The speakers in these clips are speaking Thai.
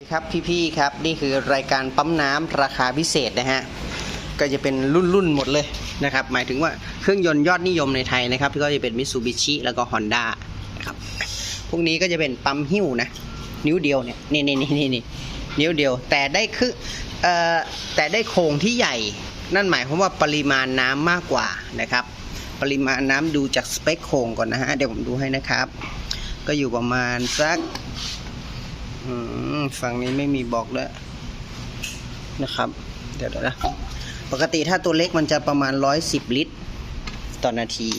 ครับพี่ๆครับนี่คือรายการปั๊มน้ำราคาพิเศษนะฮะก็จะเป็นรุ่นๆหมดเลยนะครับหมายถึงว่าเครื่องยนต์ยอดนิยมในไทยนะครับก็จะเป็นมิ t ซูบิชิแล้วก็ Honda นะครับพวกนี้ก็จะเป็นปั๊มหิ้วนะนิ้วเดียวเนี่ยนี่นี่นี่นี่นี่นิ้วเดียวแต่ได้คือเอ่อแต่ได้โครงที่ใหญ่ นั่นหมายความว่าปริมาณน้ำมากกว่านะครับ ปริมาณน้ำดูจากสเปคโครงก่อนนะฮะเดี๋ยวผมดูให้นะครับ ก็อยู่ประมาณสัก ฝั่งนี้ไม่มีบอกแล้วนะครับเดี๋ยวเดี๋ยวนะ ปกติถ้าตัวเล็กมันจะประมาณ 110 ลิตร ต่อนาที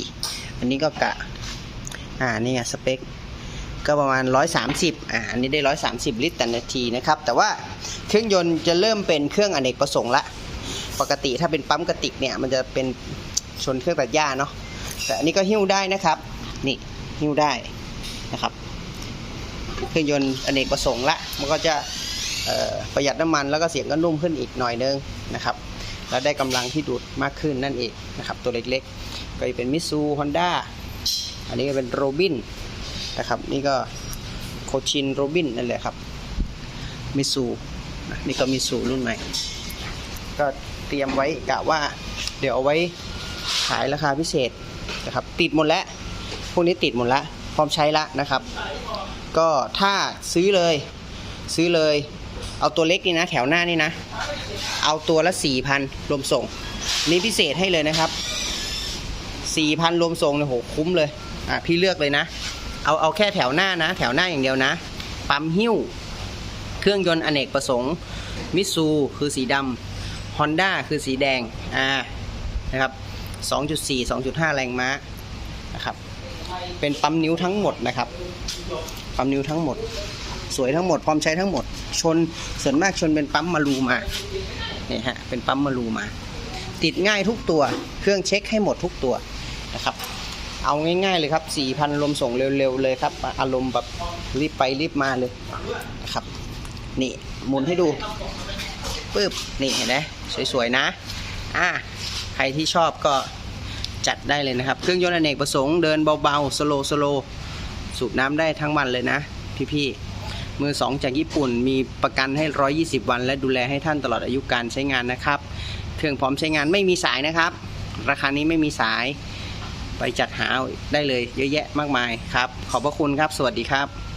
อันนี้ก็กะ อ่า นี่ไงสเปค ก็ประมาณ 130 อ่า อันนี้ได้ 130 ลิตรต่อนาทีนะครับ แต่ว่าเครื่องยนต์จะเริ่มเป็นเครื่องอเนกประสงค์ละ ปกติถ้าเป็นปั๊มกระติกเนี่ย มันจะเป็นชนเครื่องตัดหญ้าเนาะ แต่อันนี้ก็หิ้วได้นะครับ นี่หิ้วได้นะครับ เครื่องยนต์อเนกประสงค์ละ มันก็จะประหยัดน้ำมันแล้วก็เสียงก็นุ่มขึ้นอีกหน่อยนึงนะครับ แล้วได้กำลังที่ดูดมากขึ้นนั่นเองนะครับ ตัวเล็กๆ ก็จะเป็นมิซูฮอนด้าอันนี้ก็เป็นโรบินนะครับนี่ก็โคชินโรบินนั่นแหละครับมิซูนี่ก็มิซูรุ่นใหม่ ก็เตรียมไว้กะว่าเดี๋ยวเอาไว้ขายราคาพิเศษนะครับ ติดหมดแล้ว พวกนี้ติดหมดแล้ว ร้อมใช้ล้วนะครับ ก็ถ้าซื้อเลย ซื้อเลย เอาตัวเล็กนี่นะ แถวหน้านี่นะ เอาตัวละสี่พันรวมส่ง นี่พิเศษให้เลยนะครับสี่พันรวมส่งเนี่ยโหคุ้มเลยอะพี่เลือกเลยนะ เอาเอาแค่แถวหน้านะ แถวหน้าอย่างเดียวนะ ปั๊มหิ้ว เครื่องยนต์อเนกประสงค์มิซูคือสีดำฮอนด้าคือสีแดงอ่านะครับ2.4 2.5 แรงม้านะครับ เป็นปั๊มนิ้วทั้งหมดนะครับ ปั๊มนิ้วทั้งหมด สวยทั้งหมดพร้อมใช้ทั้งหมด ชนส่วนมากชนเป็นปั๊มมารูมาเนี่ยฮะเป็นปั๊มมารูมา ติดง่ายทุกตัวเครื่องเช็คให้หมดทุกตัวนะครับ เอาง่ายๆเลยครับ4,000รวมส่งเร็วๆเลยครับ อารมณ์แบบรีบไปรีบมาเลยนะครับ นี่หมุนให้ดูปึ๊บนี่เห็นไหมสวยๆนะ อะใครที่ชอบก็ จัดได้เลยนะครับ เครื่องยนต์อเนกประสงค์เดินเบาๆสโลสโลสูบน้ำได้ทั้งวันเลยนะ พี่ๆมือสองจากญี่ปุ่นมีประกันให้ 120 วัน และดูแลให้ท่านตลอดอายุการใช้งานนะครับ เครื่องพร้อมใช้งานไม่มีสายนะครับ ราคานี้ไม่มีสายไปจัดหาได้เลยเยอะแยะมากมายครับ ขอบพระคุณครับ สวัสดีครับ